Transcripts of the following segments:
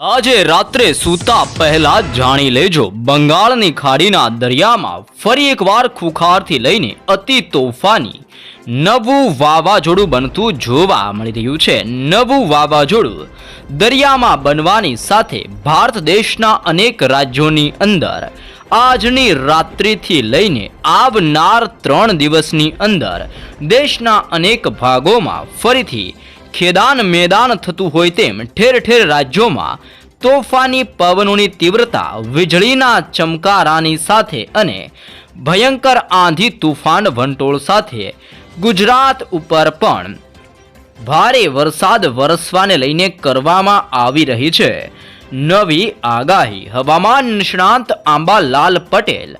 આજે રાત્રે સૂતા પહેલા જાણી લેજો. બંગાળની ખાડીના દરિયામાં ફરી એકવાર ખુખારથી લઈને અતિ તોફાની નવું વાવાઝોડું બનતું જોવા મળી રહ્યું છે. નવું વાવાઝોડું દરિયામાં બનવાની સાથે ભારત દેશના અનેક રાજ્યોની અંદર આજની રાત્રિથી લઈને આવનાર ત્રણ દિવસની અંદર દેશના અનેક ભાગોમાં ફરીથી ખેદાન મેદાન થતું હોય તેમ ઠેર ઠેર રાજ્યોમાં તોફાની પવનોની તીવ્રતા, વીજળીના ચમકારાની સાથે અને ભયંકર આંધી તુફાન વંટોળ સાથે ગુજરાત ઉપર પણ ભારે વરસાદ વરસવાને લઈને કરવામાં આવી રહી છે. નવી આગાહી, હવામાન નિષ્ણાંત આંબાલાલ પટેલ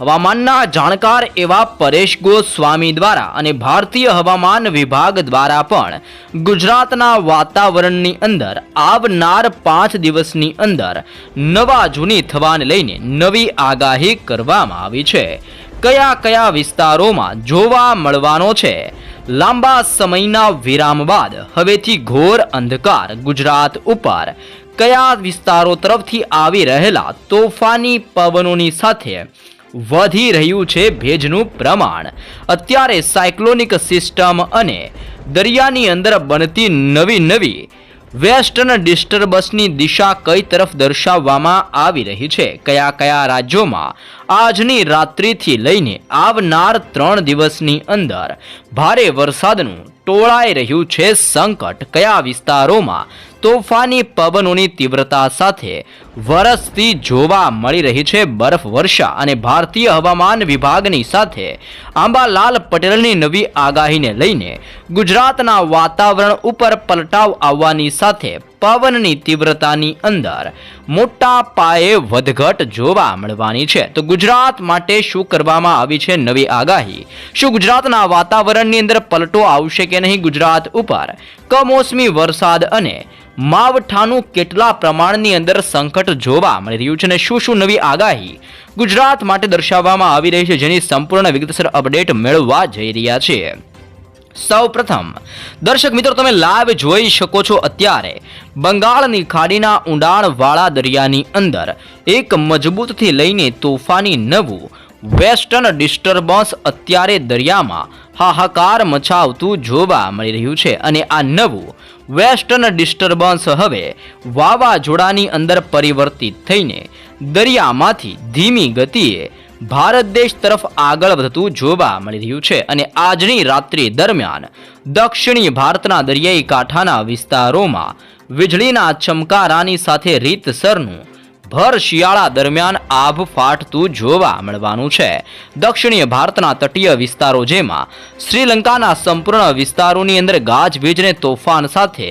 હવામાનના જાણકાર એવા પરેશ ગોસ્વામી દ્વારા અને ભારતીય હવામાન વિભાગ દ્વારા પણ ગુજરાતના વાતાવરણની અંદર આવનાર પાંચ દિવસની અંદર નવા જૂની થવાને લઈને નવી આગાહી કરવામાં આવી છે. કયા કયા વિસ્તારોમાં જોવા મળવાનો છે? લાંબા સમયના વિરામ બાદ હવેથી ઘોર અંધકાર ગુજરાત ઉપર. કયા વિસ્તારો તરફથી આવી રહેલા તોફાની પવનોની સાથે વધી રહ્યું છે ભેજનું પ્રમાણ. અત્યારે સાયક્લોનિક સિસ્ટમ અને દરિયાની અંદર બનતી નવી નવી વેસ્ટર્ન ડિસ્ટર્બન્સની દિશા કઈ તરફ દર્શાવવામાં આવી રહી છે? કયા કયા રાજ્યોમાં આજની રાત્રિથી લઈને આવનાર ત્રણ દિવસની અંદર ભારે વરસાદનું ટોળાઈ રહ્યું છે સંકટ. કયા વિસ્તારોમાં તોફાની પવનોની તીવ્રતા સાથે વરસતી જોવા મળી રહી છે બરફ વર્ષા અને ભારતીય હવામાન વિભાગની સાથે આંબાલાલ પટેલની નવી આગાહીને લઈને ગુજરાતના વાતાવરણ ઉપર પલટાવ આવવાની સાથે પવનની તીવ્રતાની અંદર મોટા પાયે વધઘટ જોવા મળવાની છે. તો ગુજરાત માટે શું કરવામાં આવી છે નવી આગાહી? શું ગુજરાતના વાતાવરણની અંદર પલટો આવશે કે નહીં ગુજરાત ઉપર? કમોસમી વરસાદ અને માવઠાનું કેટલા પ્રમાણની અંદર સંકટ જોવા મળી રહ્યું છે અને શું શું નવી આગાહી ગુજરાત માટે દર્શાવવામાં આવી રહી છે જેની સંપૂર્ણ વિગતસર અપડેટ મેળવવા જઈ રહ્યા છે. સૌ પ્રથમ દર્શક મિત્રો, તમે લાઈવ જોઈ શકો છો અત્યારે બંગાળની ખાડીના ઊંડાણવાળા દરિયાની અંદર એક મજબૂતથી લઈને તોફાની નવું વેસ્ટર્ન ડિસ્ટર્બન્સ અત્યારે દરિયામાં હાહાકાર મચાવતું જોવા મળી રહ્યું છે અને આ નવું વેસ્ટર્ન ડિસ્ટર્બન્સ હવે વાવાઝોડાની અંદર પરિવર્તિત થઈને દરિયામાંથી ધીમી ગતિએ ભારત દેશ તરફ આગળ વધતું જોવા મળી રહ્યું છે અને આજની રાત્રિ દરમિયાન દક્ષિણી ભારતના દરિયાઈ કાંઠાના વિસ્તારોમાં વીજળીના ચમકારાની સાથે રીતસરનું ભર શિયાળા દરમિયાન આભ ફાટતું જોવા મળવાનું છે. દક્ષિણીય ભારતના તટીય વિસ્તારો જેમાં શ્રીલંકાના સંપૂર્ણ વિસ્તારોની અંદર ગાજવીજને તોફાન સાથે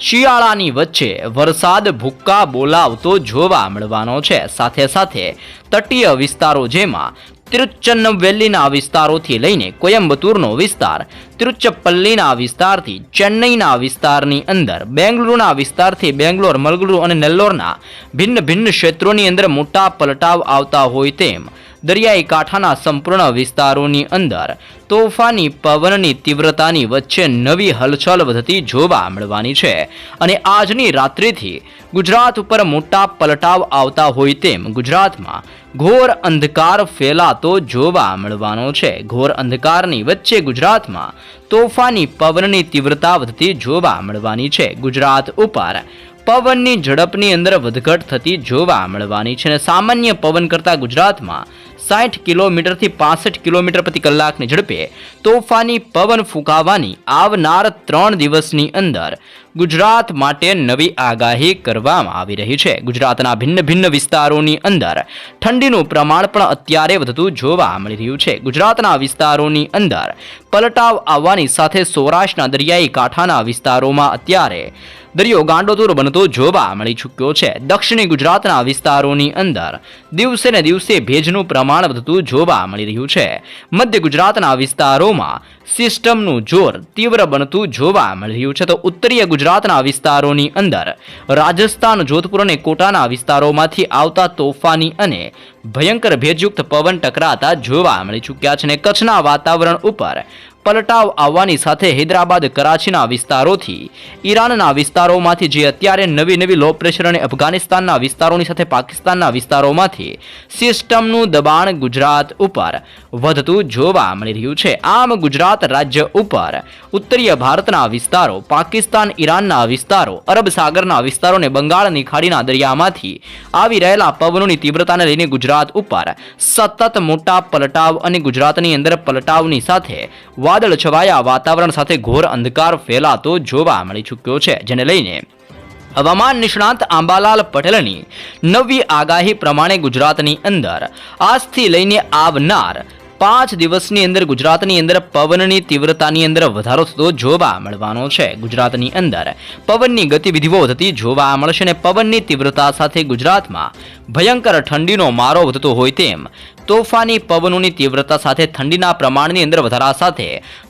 શિયાળાની વચ્ચે વરસાદ ભૂક્કા બોલાવતો જોવા મળવાનો છે. સાથે સાથે તટીય વિસ્તારો જેમાં તિરુચન્નવેલીના વિસ્તારોથી લઈને કોયમ્બતુરનો વિસ્તાર તિરુચપ્પલ્લીના વિસ્તારથી ચેન્નઈના વિસ્તારની અંદર, બેંગલુરુના વિસ્તારથી બેંગ્લોર મલગુરુ અને નેલ્લોરના ભિન્ન ભિન્ન ક્ષેત્રોની અંદર મોટા પલટાવ આવતા હોય તેમ દરિયાઈ કાંઠાના સંપૂર્ણ વિસ્તારોની અંદર તોફાની પવનની તીવ્રતાની વચ્ચે નવી હલચલ વધતી જોવા મળવાની છે. અને આજની રાત્રિથી ગુજરાત ઉપર મોટા પલટાવ આવતા હોય તેમ ગુજરાતમાં ઘોર અંધકાર ફેલાતો જોવા મળવાનો છે. ઘોર અંધકારની વચ્ચે ગુજરાતમાં તોફાની પવનની તીવ્રતા વધતી જોવા મળવાની છે. ગુજરાત ઉપર પવનની ઝડપની અંદર વધઘટ થતી જોવા મળવાની છે અને સામાન્ય પવન કરતાં ગુજરાતમાં સાઠ કિલોમીટરથી પાસઠ કિલોમીટર પ્રતિ કલાકની ઝડપે તોફાની પવન ફૂંકાવાની આવનાર ત્રણ દિવસની અંદર ગુજરાત માટે નવી આગાહી કરવામાં આવી રહી છે. ગુજરાતના ભિન્ન ભિન્ન વિસ્તારોની અંદર ઠંડીનું પ્રમાણ પણ અત્યારે વધતું જોવા મળી રહ્યું છે. ગુજરાતના વિસ્તારોની અંદર પલટાવ આવવાની સાથે સૌરાષ્ટ્રના દરિયાઈ કાંઠાના વિસ્તારોમાં અત્યારે દરિયો ગાંડોતુર બનતો જોવા મળી ચૂક્યો છે. દક્ષિણી ગુજરાતના વિસ્તારોની અંદર દિવસે ને દિવસે ભેજનું પ્રમાણ વધતું જોવા મળી રહ્યું છે. મધ્ય ગુજરાતના વિસ્તારોમાં સિસ્ટમનું જોર તીવ્ર બનતું જોવા મળી રહ્યું છે. તો ઉત્તરીય ગુજરાતના વિસ્તારોની અંદર રાજસ્થાન, જોધપુર અને કોટાના વિસ્તારોમાંથી આવતા તોફાની અને ભયંકર ભેજયુક્ત પવન ટકરાતા જોવા મળી ચૂક્યા છે અને કચ્છના વાતાવરણ ઉપર પલટાવ આવવાની સાથે હૈદરાબાદ, કરાચીના વિસ્તારોથી ઈરાનના વિસ્તારોમાંથી જે અત્યારે નવી નવી લો પ્રેશર અને અફઘાનિસ્તાનના વિસ્તારોની સાથે પાકિસ્તાનના વિસ્તારોમાંથી સિસ્ટમનું દબાણ ગુજરાત ઉપર વધતું જોવા મળી રહ્યું છે. આમ ગુજરાત રાજ્ય ઉપર ઉત્તરીય ભારતના વિસ્તારો, પાકિસ્તાન, ઈરાનના વિસ્તારો, અરબ સાગરના વિસ્તારોને બંગાળની ખાડીના દરિયામાંથી આવી રહેલા પવનોની તીવ્રતાને લઈને ગુજરાત ઉપર સતત મોટા પલટાવ અને ગુજરાતની અંદર પલટાવની સાથે વાદળ છવાયા, વાતાવરણ સાથે ઘોર અંધકાર ફેલાતો જોવા મળી ચૂક્યો છે, જેને લઈને હવામાન નિષ્ણાંત આંબાલાલ પટેલની નવી આગાહી પ્રમાણે ગુજરાતની અંદર આજથી લઈને આવનાર પાંચ દિવસની અંદર ગુજરાતની અંદર પવનની તીવ્રતાની અંદર વધારો થતો જોવા મળવાનો છે. ગુજરાતની અંદર પવનની ગતિવિધિઓ થતી જોવા મળશે અને પવનની તીવ્રતા સાથે ગુજરાતમાં ભયંકર ઠંડીનો મારો વધતો હોય તેમ તોફાની પવનોની તીવ્રતા સાથે ઠંડીના પ્રમાણની અંદર વધારા સાથે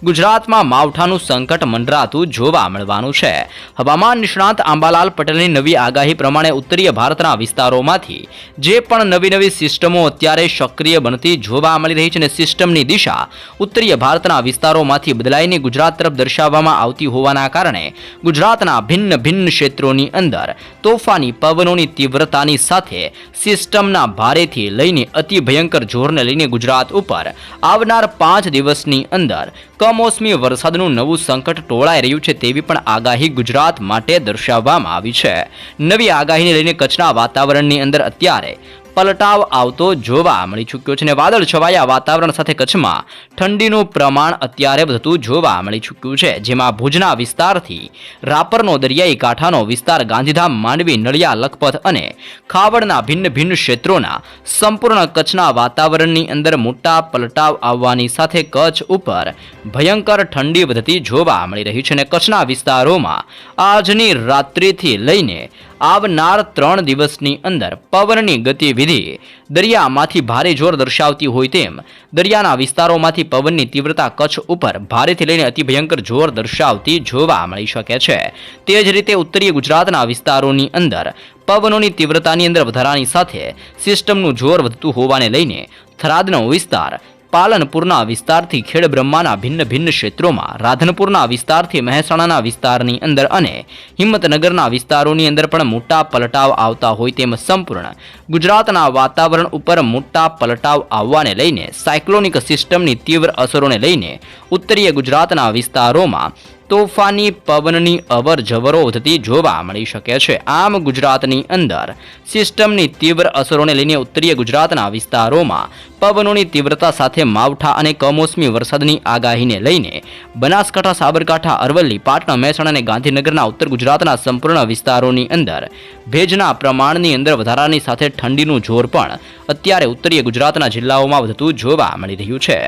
ગુજરાતમાં માવઠાનું સંકટ મંડરાતું જોવા મળવાનું છે. હવામાન નિષ્ણાંત આંબાલાલ પટેલની નવી આગાહી પ્રમાણે ઉત્તરીય ભારતના વિસ્તારોમાંથી જે પણ નવી નવી સિસ્ટમો અત્યારે સક્રિય બનતી જોવા મળી રહી છે અને સિસ્ટમની દિશા ઉત્તરીય ભારતના વિસ્તારોમાંથી બદલાઈને ગુજરાત તરફ દર્શાવવામાં આવતી હોવાના કારણે ગુજરાતના ભિન્ન ભિન્ન ક્ષેત્રોની અંદર તોફાની પવનોની તીવ્રતાની સાથે સિસ્ટમના ભારેથી લઈને અતિ ભયંકર જોરને લઈને ગુજરાત ઉપર આવનાર પાંચ દિવસની અંદર કમોસમી વરસાદનું નવું સંકટ ટોળાઈ રહ્યું છે તેવી પણ આગાહી ગુજરાત માટે દર્શાવવામાં આવી છે. નવી આગાહીને લઈને કચ્છના વાતાવરણની અંદર અત્યારે પલટાવ આવતો જોવા મળી ચૂક્યો છે અને વાદળ છવાયા વાતાવરણ સાથે કચ્છમાં. ઠંડીનું પ્રમાણ અત્યારે વધતું જોવા મળી ચૂક્યું છે, જેમાં ભુજના વિસ્તારથી રાપરનો દરિયાઈ કાંઠાનો વિસ્તાર ગાંધીધામ, માંડવી, નળિયા, લખપત અને ખાવડના ભિન્ન ભિન્ન ક્ષેત્રોના સંપૂર્ણ કચ્છના વાતાવરણની અંદર મોટા પલટાવ આવવાની સાથે કચ્છ ઉપર ભયંકર ઠંડી વધતી જોવા મળી રહી છે અને કચ્છના વિસ્તારોમાં આજની રાત્રિથી લઈને આવનાર ત્રણ દિવસની અંદર પવનની ગતિવિધિ દરિયામાંથી ભારે જોર દર્શાવતી હોય તેમ, દરિયાના વિસ્તારોમાંથી પવનની તીવ્રતા કચ્છ ઉપર ભારેથી લઈને અતિ ભયંકર જોર દર્શાવતી જોવા મળી શકે છે. તે જ રીતે ઉત્તરીય ગુજરાતના વિસ્તારોની અંદર પવનોની તીવ્રતાની અંદર વધારાની સાથે સિસ્ટમનું જોર વધતું હોવાને લઈને થરાદનો વિસ્તાર પાલનપુરના વિસ્તારથી ખેડબ્રહ્માના ભિન્ન ભિન્ન ક્ષેત્રોમાં, રાધનપુરના વિસ્તારથી મહેસાણાના વિસ્તારની અંદર અને હિંમતનગરના વિસ્તારોની અંદર પણ મોટા પલટાવ આવતા હોય તેમ સંપૂર્ણ. ગુજરાતના વાતાવરણ ઉપર મોટા પલટાવ આવવાને લઈને સાયક્લોનિક સિસ્ટમની તીવ્ર અસરોને લઈને ઉત્તરીય ગુજરાતના વિસ્તારોમાં તોફાની પવનની અવર જવરો વધતી જોવા મળી શકે છે. આમ ગુજરાતની અંદર સિસ્ટમની તીવ્ર અસરોને લઈને ઉત્તરીય ગુજરાતના વિસ્તારોમાં પવનોની તીવ્રતા સાથે માવઠા અને કમોસમી વરસાદની આગાહીને લઈને બનાસકાંઠા, સાબરકાંઠા, અરવલ્લી, પાટણ, મહેસાણા અને ગાંધીનગરના ઉત્તર ગુજરાતના સંપૂર્ણ વિસ્તારોની અંદર ભેજના પ્રમાણની અંદર વધારાની સાથે ઠંડીનું જોર પણ અત્યારે ઉત્તરીય ગુજરાતના જિલ્લાઓમાં વધતું જોવા મળી રહ્યું છે.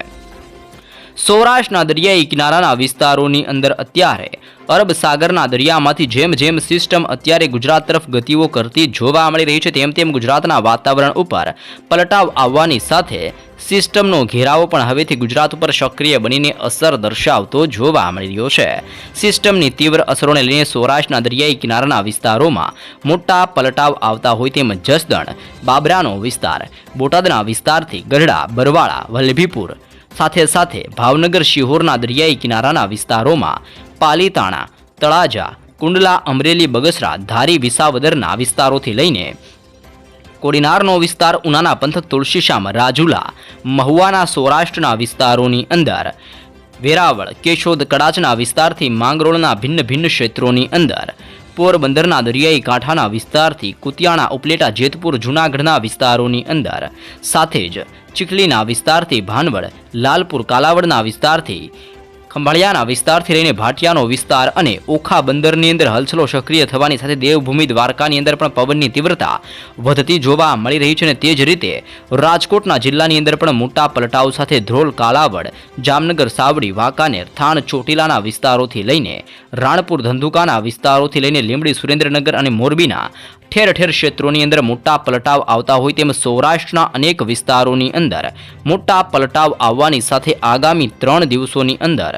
સૌરાષ્ટ્રના દરિયાઈ કિનારાના વિસ્તારોની અંદર અત્યારે અરબ સાગરના દરિયામાંથી જેમ જેમ સિસ્ટમ અત્યારે ગુજરાત તરફ ગતિઓ કરતી જોવા મળી રહી છે, તેમ તેમ ગુજરાતના વાતાવરણ ઉપર પલટાવ આવવાની સાથે સિસ્ટમનો ઘેરાવો પણ હવેથી ગુજરાત ઉપર સક્રિય બનીને અસર દર્શાવતો જોવા મળી રહ્યો છે. સિસ્ટમની તીવ્ર અસરોને લઈને સૌરાષ્ટ્રના દરિયાઈ કિનારાના વિસ્તારોમાં મોટા પલટાવ આવતા હોય તેમ જસદણ, બાબરાનો વિસ્તાર, બોટાદના વિસ્તારથી ગઢડા, બરવાળા, વલ્લભીપુર સાથે સાથે ભાવનગર શિહોરના દરિયાઈ કિનારાના વિસ્તારોમાં પાલીતાણા, તળાજા, કુંડલા, અમરેલી, બગસરા, ધારી, વિસાવદરના વિસ્તારોથી લઈને કોડીનારનો વિસ્તાર, ઉનાના પંથક તુલસીશામ રાજુલા, મહુવાના સૌરાષ્ટ્રના વિસ્તારોની અંદર, વેરાવળ, કેશોદ કડાચના વિસ્તારથી માંગરોળના ભિન્ન ભિન્ન ક્ષેત્રોની અંદર પોરબંદરના દરિયાઈ કાંઠાના વિસ્તારથી કુતિયાણા ઉપલેટા જેતપુર જૂનાગઢના વિસ્તારોની અંદર. સાથે જ ચીખલીના વિસ્તારથી ભાનવડ, લાલપુર કાલાવડના વિસ્તારથી ખંભાળિયાના વિસ્તારથી લઈને ભાટિયાનો વિસ્તાર અને ઓખા બંદરની અંદર હલચલો સક્રિય થવાની સાથે દેવભૂમિ દ્વારકાની અંદર પણ પવનની તીવ્રતા વધતી જોવા મળી રહી છે અને તે જ રીતે રાજકોટના જિલ્લાની અંદર પણ મોટા પલટાવ સાથે ધ્રોલ, કાલાવડ, જામનગર, સાવડી, વાંકાનેર, થાણ, ચોટીલાના વિસ્તારોથી લઈને રાણપુર, ધંધુકાના વિસ્તારોથી લઈને લીંબડી, સુરેન્દ્રનગર અને મોરબીના ઠેર ઠેર ક્ષેત્રોની અંદર મોટા પલટાવ આવતા હોય તેમ સૌરાષ્ટ્રના અનેક વિસ્તારોની અંદર મોટા પલટાવ આવવાની સાથે આગામી ત્રણ દિવસોની અંદર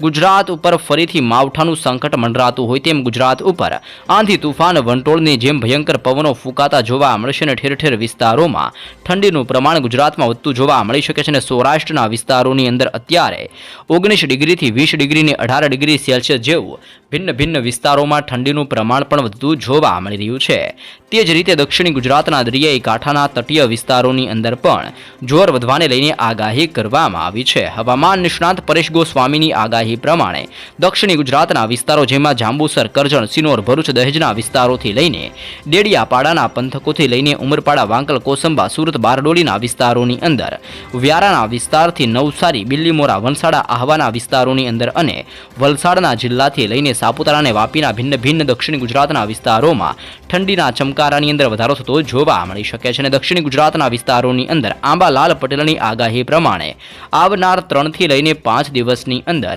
ગુજરાત ઉપર ફરીથી માવઠાનું સંકટ મંડરાતું હોય તેમ ગુજરાત ઉપર આંધી તુફાન વંટોળની જેમ ભયંકર પવનો ફૂંકાતા જોવા મળશે અને ઠેર ઠેર વિસ્તારોમાં ઠંડીનું પ્રમાણ ગુજરાતમાં વધતું જોવા મળી શકે છે અને સૌરાષ્ટ્રના વિસ્તારોની અંદર અત્યારે ઓગણીસ ડિગ્રીથી વીસ ડિગ્રીની અઢાર ડિગ્રી સેલ્સિયસ જેવું ભિન્ન ભિન્ન વિસ્તારોમાં ઠંડીનું પ્રમાણ પણ વધતું જોવા મળી રહ્યું છે. તે જ રીતે દક્ષિણી ગુજરાતના દરિયાઈ કાંઠાના તટીય વિસ્તારોની અંદર પણ જોર વધવાને લઈને આગાહી કરવામાં આવી છે. હવામાન નિષ્ણાત પરેશ ગોસ્વામીની આગાહી પ્રમાણે દક્ષિણી ગુજરાતના વિસ્તારો જેમાં જાંબુસર, કરજણ, સિનોર, ભરૂચ દહેજના વિસ્તારોથી લઈને ડેડિયાપાડાના પંથકોથી લઈને ઉમરપાડા, વાંકલ, કોસંબા, સુરત, બારડોલીના વિસ્તારોની અંદર, વ્યારાના વિસ્તારથી નવસારી, બિલ્લીમોરા, વલસાડા, આહવાના વિસ્તારોની અંદર અને વલસાડના જિલ્લાથી લઈને સાપુતારા અને વાપીના ભિન્ન ભિન્ન દક્ષિણ ગુજરાતના વિસ્તારોમાં ઠંડીના ચમકારાની અંદર વધારો થતો જોવા મળી શકે છે અને દક્ષિણ ગુજરાતના વિસ્તારોની અંદર આંબાલાલ પટેલની આગાહી પ્રમાણે આવનાર ત્રણથી લઈને પાંચ દિવસની અંદર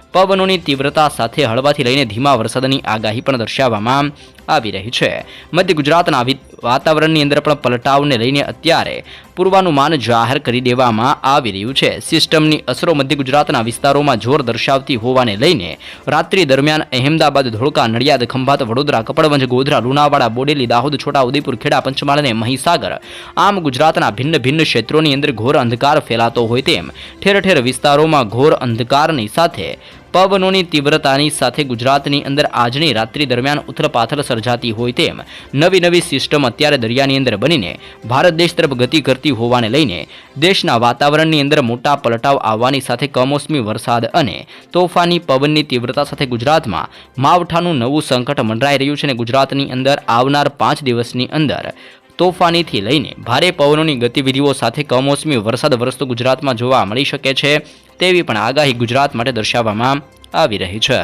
પવનોની તીવ્રતા સાથે હળવાથી લઈને ધીમા વરસાદની આગાહી પણ દર્શાવવામાં આવી રહી છે. મધ્ય ગુજરાતના વાતાવરણની અંદર પણ પલટાવને લઈને અત્યારે પૂર્વાનુમાન જાહેર કરી દેવામાં આવી રહ્યું છે. સિસ્ટમની અસરો મધ્ય ગુજરાતના વિસ્તારોમાં જોર દર્શાવતી હોવાને લઈને રાત્રિ દરમિયાન અહેમદાબાદ, ધોળકા, નડિયાદ, ખંભાત, વડોદરા, કપડવંજ, ગોધરા, લુણાવાડા, બોડેલી, દાહોદ છોટાઉદેપુર ખેડા, પંચમહાલ અને મહીસાગર આમ ગુજરાતના ભિન્ન ભિન્ન ક્ષેત્રોની અંદર ઘોર અંધકાર ફેલાતો હોય તેમ ઠેર ઠેર વિસ્તારોમાં ઘોર અંધકારની સાથે પવનોની તીવ્રતાની સાથે ગુજરાતની અંદર આજની રાત્રિ દરમિયાન ઉથલપાથલ સર્જાતી હોય તેમ નવી નવી સિસ્ટમ અત્યારે દરિયાની અંદર બનીને ભારત દેશ તરફ ગતિ કરતી હોવાને લઈને દેશના વાતાવરણની અંદર મોટા પલટાવ આવવાની સાથે કમોસમી વરસાદ અને તોફાની પવનની તીવ્રતા સાથે ગુજરાતમાં માવઠાનું નવું સંકટ મંડરાઈ રહ્યું છે અને ગુજરાતની અંદર આવનાર પાંચ દિવસની અંદર તોફાનીથી લઈને ભારે પવનોની ગતિવિધિઓ સાથે કમોસમી વરસાદ વરસતો ગુજરાતમાં જોવા મળી શકે છે. તેવી પણ આગાહી ગુજરાત માટે દર્શાવવામાં આવી રહી છે.